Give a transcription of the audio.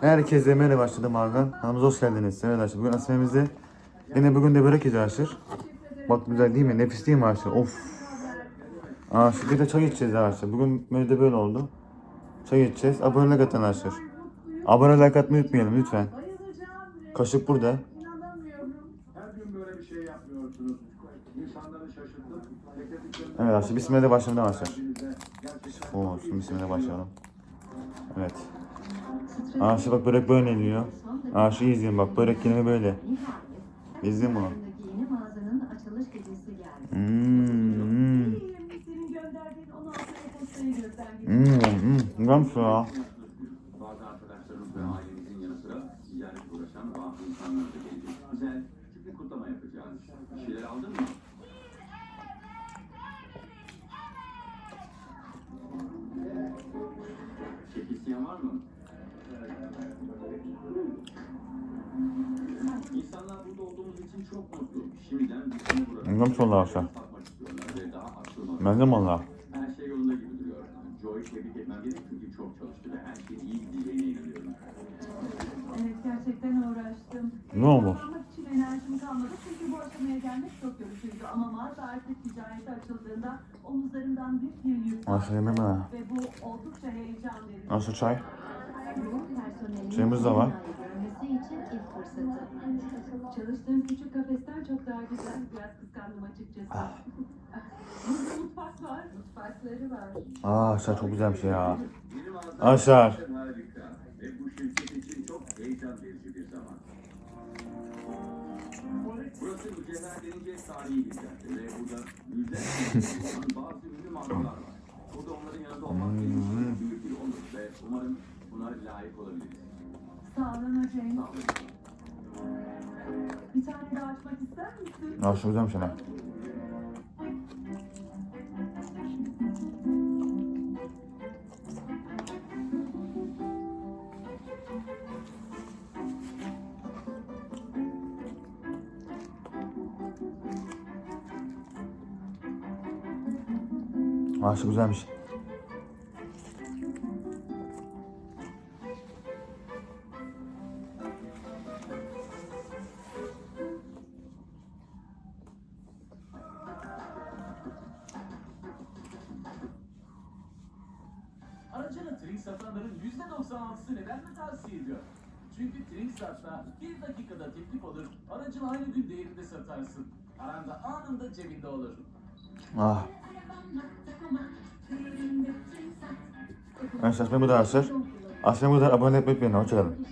Herkese merhaba başladım abi. Kanalımıza hoş geldiniz. Evet arkadaşlar bugün asimemizde yine bugün de börek yiyeceğiz arkadaşlar. Bak güzel değil mi? Nefis değil mi arkadaşlar? Of. Aa şimdi bir de çay içeceğiz arkadaşlar. Bugün menüde böyle oldu. Çay içeceğiz. Abonelik atın arkadaşlar. Abonelik atmayı unutmayalım lütfen. Kaşık burada. Evet arkadaşlar bismillah başlayalım arkadaşlar. Oo şimdi bismillah başlayalım. Evet. Aa bak börek böyle yeniliyor. Aa şu izleyin bak börek yenimi böyle. İzleyin bunu. Hmm. Senin gönderdiğin 16 e-postayı gösterdi. Hmm. Hmm. Güzelmiş ya. bazı arkadaşlarımız ve ailemizin yanı sıra ticaretle uğraşan bazı insanlar da gelecek. Güzel, küçük bir kutlama yapacağız. Bir şeyler aldın mı? Kek isteyen var mı? İnsanlar burada olduğumuz için çok mutlu. Şimdiden bütünü burada. Güzelmiş valla arkadaşlar. Satmak istiyorlar ve daha açılmak Ben de valla. Her şey yolunda gibi duruyor. Joy tebrik etmem gerek çünkü çok çalıştı ve her şeyin iyi gideceğine inanıyorum. Evet gerçekten uğraştım. Ne için enerjim kalmadı çünkü bu aşamaya gelmek çok yorucuydu. Ama mağaza artık ticarete açıldığında omuzlarından büyük bir yük Nasıl yemem ha? Ve bu oldukça heyecan verici. Nasıl çay? Çayımız da var. Fırsatı. Çalıştığım küçük kafesten çok daha güzel. Biraz kıskandım açıkçası. Ah. Burada mutfak var. Mutfakları var. Aa çay çok güzel bir şey ya. Harika ve bu şirket için çok heyecan verici bir zaman. Burası mücevher denince tarihi bir cadde ve burada insan bazı ünlü markalar var. Burada onların yanında olmak benim için büyük bir onur ve umarım buna layık olabiliriz. Sağ olun hocam. Sağ olun. Bir tane daha açmak ister misin? Aa şu güzelmiş ana. Aa şu güzelmiş. Satanların %96'sı neden mi tavsiye ediyor? Çünkü Trink satta bir dakikada teklif olur, aracın aynı gün değerinde satarsın. Aranda anında cebinde olur. Ah. Ben bu da arkadaşlar. Bu da abone etmeyi unutmayın. Hoşçakalın.